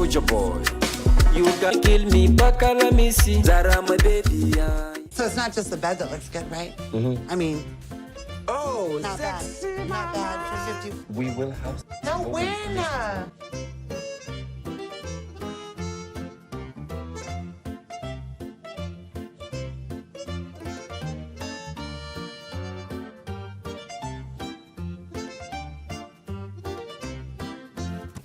soldier boy. You got kill me, Bakala Missy. Zara, my baby. Yeah. So it's not just the bed that looks good, right? Mm-hmm. I mean, Oh, not bad. Not bad for 50. We will have. No, when?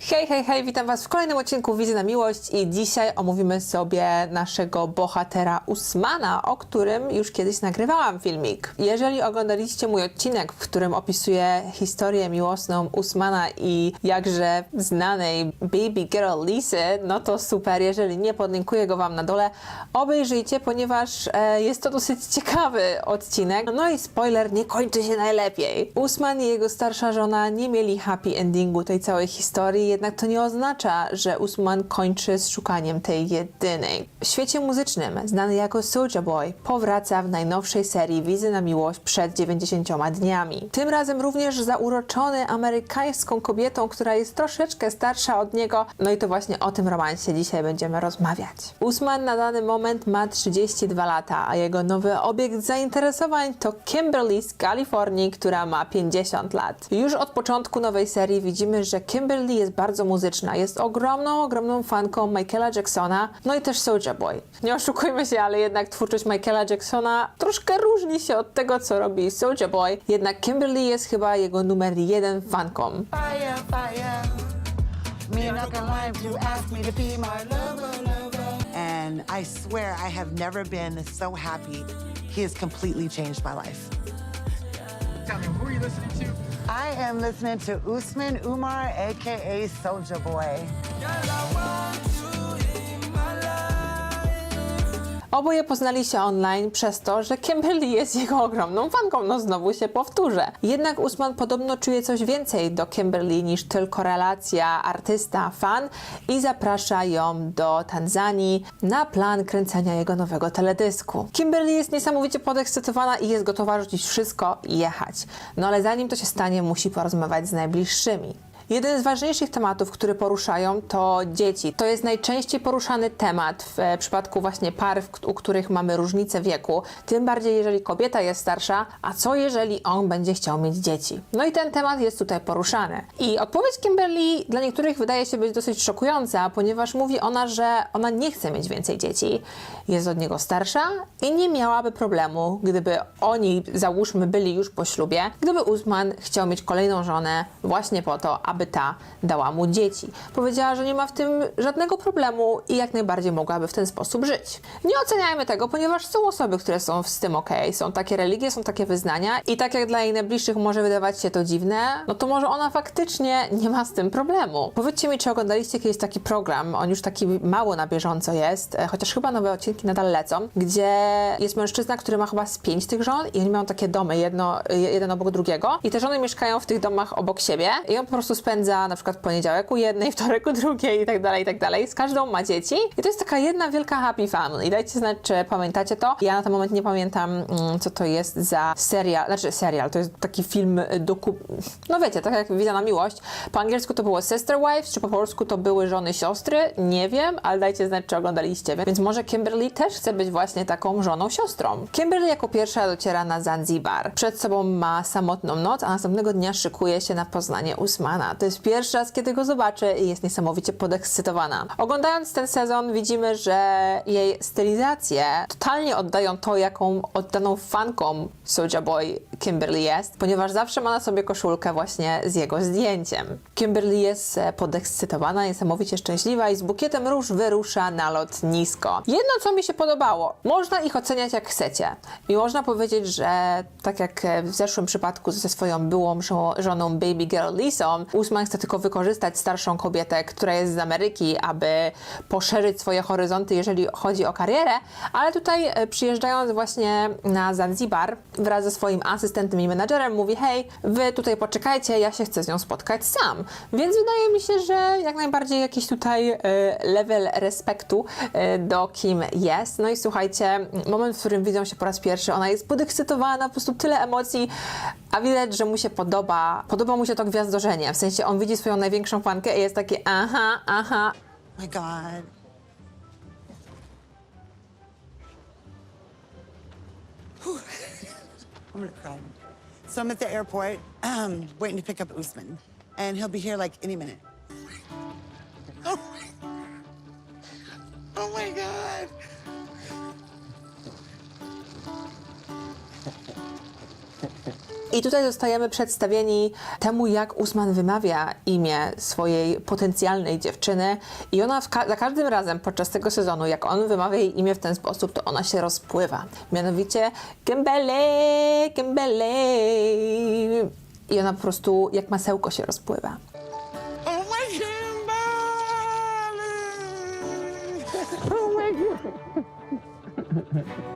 Hej, hej, hej, witam Was w kolejnym odcinku Wizy na Miłość i dzisiaj omówimy sobie naszego bohatera Usmana, o którym już kiedyś nagrywałam filmik. Jeżeli oglądaliście mój odcinek, w którym opisuję historię miłosną Usmana i jakże znanej baby girl Lisy, no to super, jeżeli nie, podlinkuję go Wam na dole. Obejrzyjcie, ponieważ e, jest to dosyć ciekawy odcinek. No i spoiler, nie kończy się najlepiej. Usman i jego starsza żona nie mieli happy endingu tej całej historii, jednak to nie oznacza, że Usman kończy z szukaniem tej jedynej. W świecie muzycznym, znany jako Soulja Boy, powraca w najnowszej serii Wizy na Miłość przed 90 dniami. Tym razem również zauroczony amerykańską kobietą, która jest troszeczkę starsza od niego, no i to właśnie o tym romansie dzisiaj będziemy rozmawiać. Usman na dany moment ma 32 lata, a jego nowy obiekt zainteresowań to Kimberly z Kalifornii, która ma 50 lat. Już od początku nowej serii widzimy, że Kimberly jest bardzo muzyczna. Jest ogromną, ogromną fanką Michaela Jacksona, no i też Soulja Boy. Nie oszukujmy się, ale jednak twórczość Michaela Jacksona troszkę różni się od tego, co robi Soulja Boy. Jednak Kimberly jest chyba jego numer jeden fanką. Fire, fire. Me not gonna lie you ask me to be my lover, lover. And I swear I have never been so happy. He has completely changed my life. Tell me, who are you listening to? I am listening to Usman Umar, aka Soldier Boy. Oboje poznali się online przez to, że Kimberly jest jego ogromną fanką. No znowu się powtórzę. Jednak Usman podobno czuje coś więcej do Kimberly niż tylko relacja artysta-fan i zaprasza ją do Tanzanii na plan kręcenia jego nowego teledysku. Kimberly jest niesamowicie podekscytowana i jest gotowa rzucić wszystko i jechać. No ale zanim to się stanie, musi porozmawiać z najbliższymi. Jeden z ważniejszych tematów, który poruszają, to dzieci. To jest najczęściej poruszany temat w e, przypadku właśnie par, u których mamy różnicę wieku. Tym bardziej, jeżeli kobieta jest starsza, a co jeżeli on będzie chciał mieć dzieci? No i ten temat jest tutaj poruszany. I odpowiedź Kimberly dla niektórych wydaje się być dosyć szokująca, ponieważ mówi ona, że ona nie chce mieć więcej dzieci. Jest od niego starsza i nie miałaby problemu, gdyby oni, załóżmy, byli już po ślubie, gdyby Usman chciał mieć kolejną żonę właśnie po to, aby ta dała mu dzieci. Powiedziała, że nie ma w tym żadnego problemu i jak najbardziej mogłaby w ten sposób żyć. Nie oceniajmy tego, ponieważ są osoby, które są z tym ok. Są takie religie, są takie wyznania i tak jak dla jej najbliższych może wydawać się to dziwne, no to może ona faktycznie nie ma z tym problemu. Powiedzcie mi, czy oglądaliście kiedyś taki program, on już taki mało na bieżąco jest, e, chociaż chyba nowe odcinki nadal lecą, gdzie jest mężczyzna, który ma chyba z pięć tych żon i oni mają takie domy, jedno, jeden obok drugiego i te żony mieszkają w tych domach obok siebie i on po prostu spędza na przykład poniedziałek u jednej, wtorek u drugiej i tak dalej, i tak dalej. Z każdą ma dzieci i to jest taka jedna wielka happy family. Dajcie znać, czy pamiętacie to. Ja na ten moment nie pamiętam, mm, co to jest za serial, znaczy serial, to jest taki film doku... No wiecie, tak jak Wiza na Miłość. Po angielsku to było Sister Wives, czy po polsku to były żony siostry, nie wiem, ale dajcie znać, czy oglądaliście. Więc może Kimberly też chce być właśnie taką żoną siostrą. Kimberly jako pierwsza dociera na Zanzibar. Przed sobą ma samotną noc, a następnego dnia szykuje się na poznanie Usmana. To jest pierwszy raz, kiedy go zobaczy i jest niesamowicie podekscytowana. Oglądając ten sezon widzimy, że jej stylizacje totalnie oddają to, jaką oddaną fanką Soulja Boy Kimberly jest, ponieważ zawsze ma na sobie koszulkę właśnie z jego zdjęciem. Kimberly jest e, podekscytowana, niesamowicie szczęśliwa i z bukietem róż wyrusza na lotnisko. Jedno, co mi się podobało, można ich oceniać jak chcecie. I można powiedzieć, że tak jak e, w zeszłym przypadku ze swoją byłą żo- żoną Baby Girl Lisą, Usman chce tylko wykorzystać starszą kobietę, która jest z Ameryki, aby poszerzyć swoje horyzonty, jeżeli chodzi o karierę, ale tutaj e, przyjeżdżając właśnie na Zanzibar wraz ze swoim asystentem i menadżerem mówi hej, wy tutaj poczekajcie, ja się chcę z nią spotkać sam. Więc wydaje mi się, że jak najbardziej jakiś tutaj e, level respektu e, do kim jest. No i słuchajcie, moment, w którym widzą się po raz pierwszy, ona jest podekscytowana, po prostu tyle emocji, a widać, że mu się podoba, podoba mu się to gwiazdorzenie, w sensie on widzi swoją największą fankę i jest takie aha, aha, My God. I'm gonna cry. So I'm at the airport, um, waiting to pick up Usman, and he'll be here like any minute. Oh my, oh my God. I tutaj zostajemy przedstawieni temu, jak Usman wymawia imię swojej potencjalnej dziewczyny. I ona ka- za każdym razem podczas tego sezonu, jak on wymawia jej imię w ten sposób, to ona się rozpływa. Mianowicie Gembele, Gembele. I ona po prostu jak masełko się rozpływa. Oh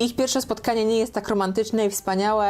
Ich pierwsze spotkanie nie jest tak romantyczne i wspaniałe,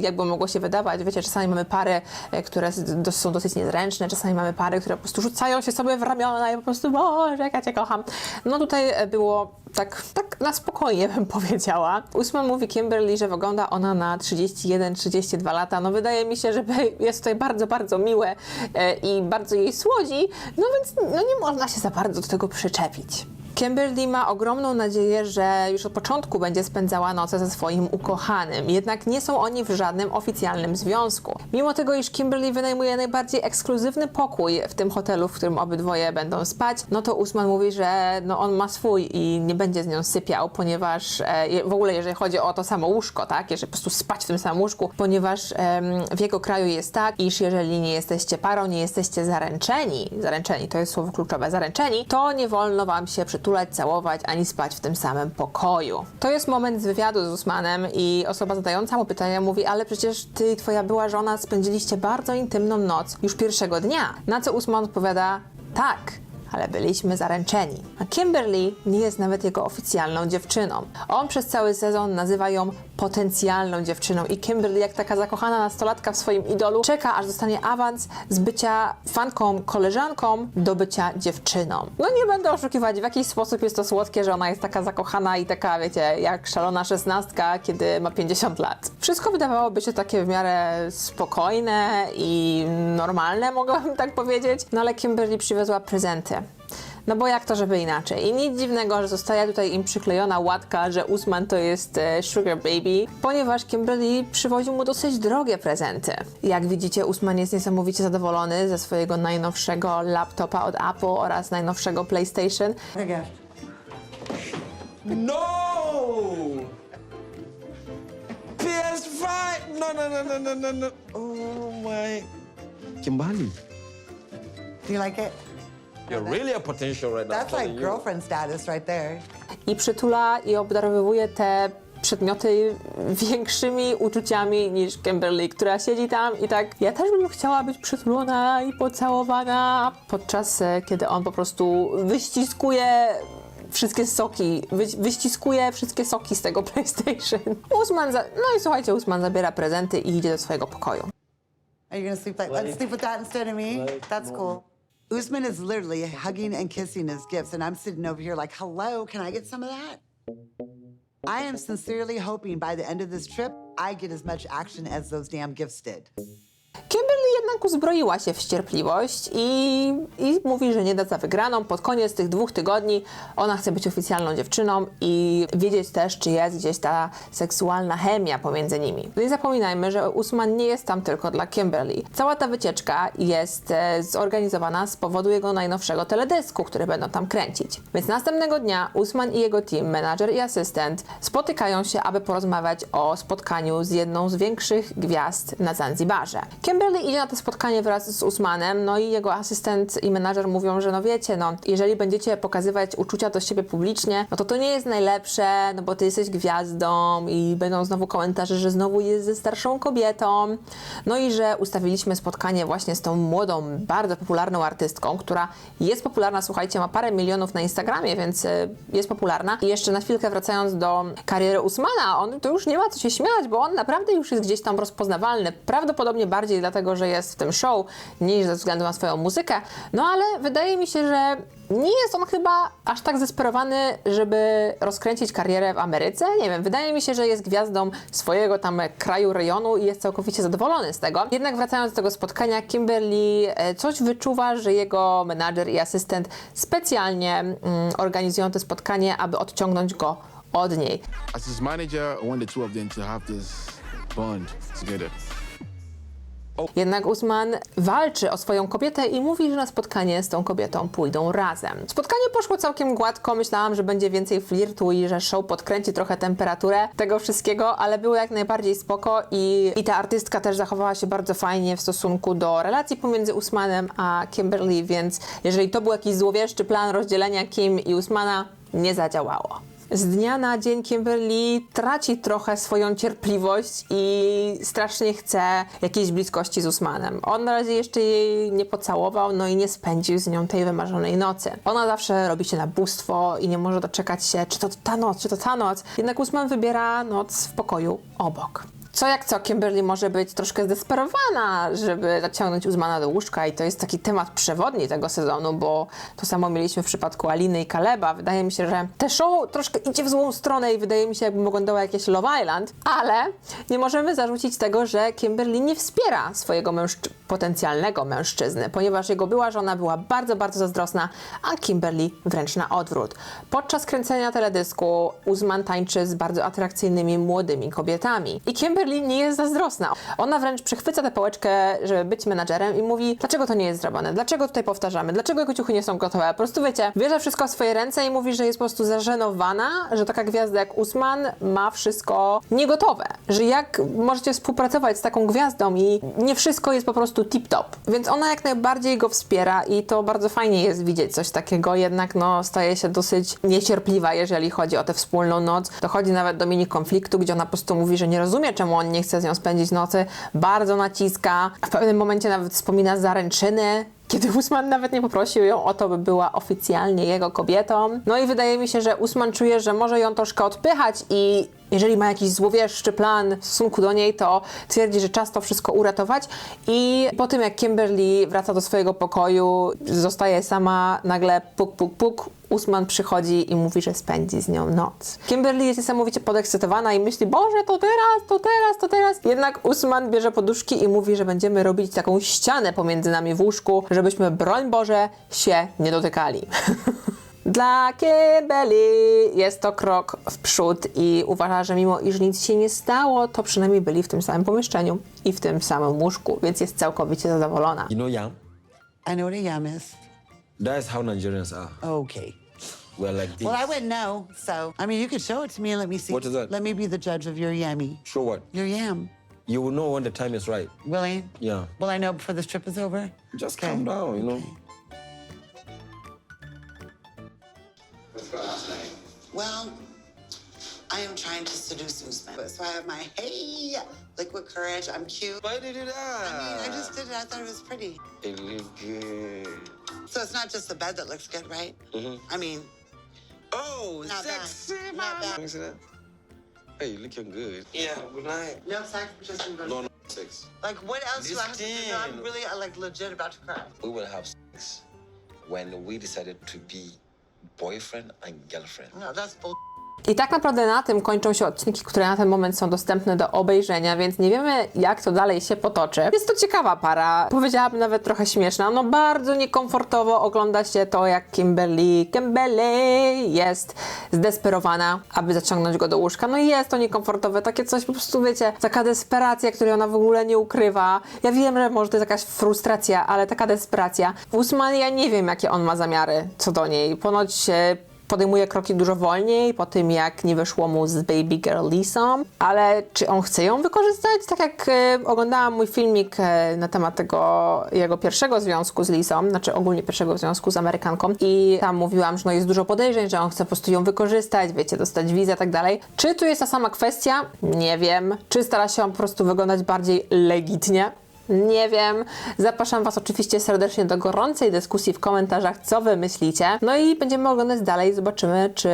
jakby mogło się wydawać. Wiecie, czasami mamy pary, e, które są dosyć niezręczne, czasami mamy pary, które po prostu rzucają się sobie w ramiona i po prostu, Boże, jak ja cię kocham. No tutaj e, było tak, tak na spokojnie bym powiedziała. Usman mówi Kimberly, że wygląda ona na 31-32 lata. No wydaje mi się, że jest tutaj bardzo, bardzo miłe e, i bardzo jej słodzi, no więc no nie można się za bardzo do tego przyczepić. Kimberly ma ogromną nadzieję, że już od początku będzie spędzała noce ze swoim ukochanym, jednak nie są oni w żadnym oficjalnym związku. Mimo tego, iż Kimberly wynajmuje najbardziej ekskluzywny pokój w tym hotelu, w którym obydwoje będą spać, no to Usman mówi, że no on ma swój i nie będzie z nią sypiał, ponieważ e, w ogóle jeżeli chodzi o to samo łóżko, tak, jeżeli po prostu spać w tym samym łóżku, ponieważ em, w jego kraju jest tak, iż jeżeli nie jesteście parą, nie jesteście zaręczeni, zaręczeni to jest słowo kluczowe, zaręczeni, to nie wolno wam się przytulać, całować ani spać w tym samym pokoju. To jest moment z wywiadu z Usmanem i osoba zadająca mu pytania mówi, ale przecież ty i twoja była żona spędziliście bardzo intymną noc już pierwszego dnia. Na co Usman odpowiada, tak, ale byliśmy zaręczeni. A Kimberly nie jest nawet jego oficjalną dziewczyną. On przez cały sezon nazywa ją potencjalną dziewczyną i Kimberly, jak taka zakochana nastolatka w swoim idolu, czeka aż dostanie awans z bycia fanką, koleżanką do bycia dziewczyną. No nie będę oszukiwać, w jakiś sposób jest to słodkie, że ona jest taka zakochana i taka, wiecie, jak szalona szesnastka, kiedy ma 50 lat. Wszystko wydawałoby się takie w miarę spokojne i normalne, mogłabym tak powiedzieć, no ale Kimberly przywiozła prezenty. No bo jak to, żeby inaczej? I nic dziwnego, że zostaje tutaj im przyklejona łatka, że Usman to jest e, Sugar Baby, ponieważ Kimberly przywoził mu dosyć drogie prezenty. Jak widzicie, Usman jest niesamowicie zadowolony ze swojego najnowszego laptopa od Apple oraz najnowszego PlayStation. gosh. No! PS5! No, no, no, no, no, no, no. Oh my. Kimbali, Do you like it? You're really a potential right now. That's like telling you. girlfriend status right there. I przytula i obdarowywuje te przedmioty większymi uczuciami niż Kimberly, która siedzi tam i tak ja też bym chciała być przytulona i pocałowana, podczas e, kiedy on po prostu wyściskuje wszystkie soki, wy, wyściskuje wszystkie soki z tego PlayStation. Usman za, no i słuchajcie, Usman zabiera prezenty i idzie do swojego pokoju. Are you gonna sleep like, let's sleep with that instead of me? That's cool. Usman is literally hugging and kissing his gifts, and I'm sitting over here like, hello, can I get some of that? I am sincerely hoping by the end of this trip, I get as much action as those damn gifts did. Kimberly jednak uzbroiła się w cierpliwość i, i mówi, że nie da za wygraną. Pod koniec tych dwóch tygodni ona chce być oficjalną dziewczyną i wiedzieć też, czy jest gdzieś ta seksualna chemia pomiędzy nimi. No Nie zapominajmy, że Usman nie jest tam tylko dla Kimberly. Cała ta wycieczka jest e, zorganizowana z powodu jego najnowszego teledysku, który będą tam kręcić. Więc następnego dnia Usman i jego team, menadżer i asystent spotykają się, aby porozmawiać o spotkaniu z jedną z większych gwiazd na Zanzibarze. Kimberly idzie na to spotkanie wraz z Usmanem, no i jego asystent i menadżer mówią, że no wiecie, no jeżeli będziecie pokazywać uczucia do siebie publicznie, no to to nie jest najlepsze, no bo ty jesteś gwiazdą i będą znowu komentarze, że znowu jest ze starszą kobietą. No i że ustawiliśmy spotkanie właśnie z tą młodą, bardzo popularną artystką, która jest popularna, słuchajcie, ma parę milionów na Instagramie, więc y, jest popularna. I jeszcze na chwilkę wracając do kariery Usmana, on to już nie ma co się śmiać, bo on naprawdę już jest gdzieś tam rozpoznawalny. Prawdopodobnie bardziej dlatego, że jest w tym show niż ze względu na swoją muzykę. No ale wydaje mi się, że nie jest on chyba aż tak zdesperowany, żeby rozkręcić karierę w Ameryce. Nie wiem, wydaje mi się, że jest gwiazdą swojego tam kraju, rejonu i jest całkowicie zadowolony z tego. Jednak wracając do tego spotkania, Kimberly e, coś wyczuwa, że jego menadżer i asystent specjalnie mm, organizują to spotkanie, aby odciągnąć go od niej. As his manager, I want the two of them to have this bond together. Jednak Usman walczy o swoją kobietę i mówi, że na spotkanie z tą kobietą pójdą razem. Spotkanie poszło całkiem gładko, myślałam, że będzie więcej flirtu i że show podkręci trochę temperaturę tego wszystkiego, ale było jak najbardziej spoko i, i ta artystka też zachowała się bardzo fajnie w stosunku do relacji pomiędzy Usmanem a Kimberly, więc jeżeli to był jakiś złowieszczy plan rozdzielenia Kim i Usmana, nie zadziałało. Z dnia na dzień Kimberly traci trochę swoją cierpliwość i strasznie chce jakiejś bliskości z Usmanem. On na razie jeszcze jej nie pocałował, no i nie spędził z nią tej wymarzonej nocy. Ona zawsze robi się na bóstwo i nie może doczekać się, czy to ta noc, czy to ta noc. Jednak Usman wybiera noc w pokoju obok. Co jak co, Kimberly może być troszkę zdesperowana, żeby zaciągnąć Uzmana do łóżka i to jest taki temat przewodni tego sezonu, bo to samo mieliśmy w przypadku Aliny i Kaleba. Wydaje mi się, że te show troszkę idzie w złą stronę i wydaje mi się, jakby oglądała jakieś Love Island, ale nie możemy zarzucić tego, że Kimberly nie wspiera swojego mężczy- potencjalnego mężczyzny, ponieważ jego była żona była bardzo, bardzo zazdrosna, a Kimberly wręcz na odwrót. Podczas kręcenia teledysku Uzman tańczy z bardzo atrakcyjnymi młodymi kobietami i Kimberly nie jest zazdrosna. Ona wręcz przechwyca tę pałeczkę, żeby być menadżerem i mówi, dlaczego to nie jest zrobione, dlaczego tutaj powtarzamy, dlaczego jego ciuchy nie są gotowe. Po prostu wiecie, bierze wszystko w swoje ręce i mówi, że jest po prostu zażenowana, że taka gwiazda jak Usman ma wszystko niegotowe, że jak możecie współpracować z taką gwiazdą i nie wszystko jest po prostu tip-top. Więc ona jak najbardziej go wspiera i to bardzo fajnie jest widzieć coś takiego, jednak no staje się dosyć niecierpliwa, jeżeli chodzi o tę wspólną noc. Dochodzi nawet do mini konfliktu, gdzie ona po prostu mówi, że nie rozumie, czemu on nie chce z nią spędzić nocy, bardzo naciska, w pewnym momencie nawet wspomina zaręczyny, kiedy Usman nawet nie poprosił ją o to, by była oficjalnie jego kobietą. No i wydaje mi się, że Usman czuje, że może ją troszkę odpychać i jeżeli ma jakiś złowieszczy plan w stosunku do niej, to twierdzi, że czas to wszystko uratować. I po tym, jak Kimberly wraca do swojego pokoju, zostaje sama, nagle puk, puk, puk, Usman przychodzi i mówi, że spędzi z nią noc. Kimberly jest niesamowicie podekscytowana i myśli, Boże, to teraz, to teraz, to teraz. Jednak Usman bierze poduszki i mówi, że będziemy robić taką ścianę pomiędzy nami w łóżku, żebyśmy, broń Boże, się nie dotykali. Dla Kimberly jest to krok w przód i uważa, że mimo iż nic się nie stało, to przynajmniej byli w tym samym pomieszczeniu i w tym samym łóżku, więc jest całkowicie zadowolona. You know yam? I know what a yam is. That's how Nigerians are. Okay. We're like this. Well, I wouldn't know, so I mean, you could show it to me and let me see. What is that? Let me be the judge of your yammy. Show what? Your yam. You will know when the time is right. Will I? Yeah. Will I know before this trip is over? Just Okay. calm down, you know. What's about last night? Well, I am trying to seduce Usman. So I have my hey liquid courage. I'm cute. Why did you do that? I mean, I just did it. I thought it was pretty. It look good. So it's not just the bed that looks good, right? Mm-hmm. I mean, Oh, Not bad. sexy, Not man. bad. Let me see that. Hey, you looking good. Yeah, good night. no sex, just in No, no sex. Like, what else do I have to do? No, I'm Listen. really uh, like legit about to cry. We will have sex when we decided to be boyfriend and girlfriend. No, that's bull. I tak naprawdę na tym kończą się odcinki, które na ten moment są dostępne do obejrzenia, więc nie wiemy, jak to dalej się potoczy. Jest to ciekawa para, powiedziałabym nawet trochę śmieszna. No bardzo niekomfortowo ogląda się to, jak Kimberly, Kimberly jest zdesperowana, aby zaciągnąć go do łóżka. No i jest to niekomfortowe, takie coś po prostu, wiecie, taka desperacja, której ona w ogóle nie ukrywa. Ja wiem, że może to jest jakaś frustracja, ale taka desperacja. Usman, ja nie wiem, jakie on ma zamiary co do niej. Ponoć podejmuje kroki dużo wolniej po tym, jak nie wyszło mu z Baby Girl Lisą, ale czy on chce ją wykorzystać? Tak jak e, oglądałam mój filmik e, na temat tego jego pierwszego związku z Lisą, znaczy ogólnie pierwszego związku z Amerykanką i tam mówiłam, że no jest dużo podejrzeń, że on chce po prostu ją wykorzystać, wiecie, dostać wizę i tak dalej. Czy tu jest ta sama kwestia? Nie wiem. Czy stara się on po prostu wyglądać bardziej legitnie? Nie wiem. Zapraszam Was oczywiście serdecznie do gorącej dyskusji w komentarzach, co Wy myślicie. No i będziemy oglądać dalej. Zobaczymy, czy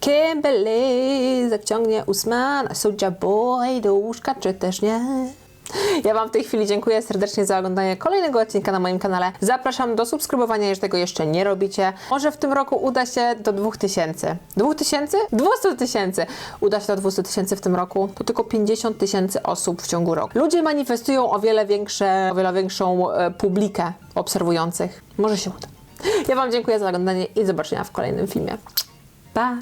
Kimberly zaciągnie Usmana, Soulja Boy do łóżka, czy też nie. Ja Wam w tej chwili dziękuję serdecznie za oglądanie kolejnego odcinka na moim kanale. Zapraszam do subskrybowania, jeżeli tego jeszcze nie robicie. Może w tym roku uda się do 2000. 2000? 200 tysięcy! Uda się do 200 tysięcy w tym roku. To tylko 50 tysięcy osób w ciągu roku. Ludzie manifestują o wiele, większe, o wiele większą e, publikę obserwujących. Może się uda. Ja Wam dziękuję za oglądanie i do zobaczenia w kolejnym filmie. Pa!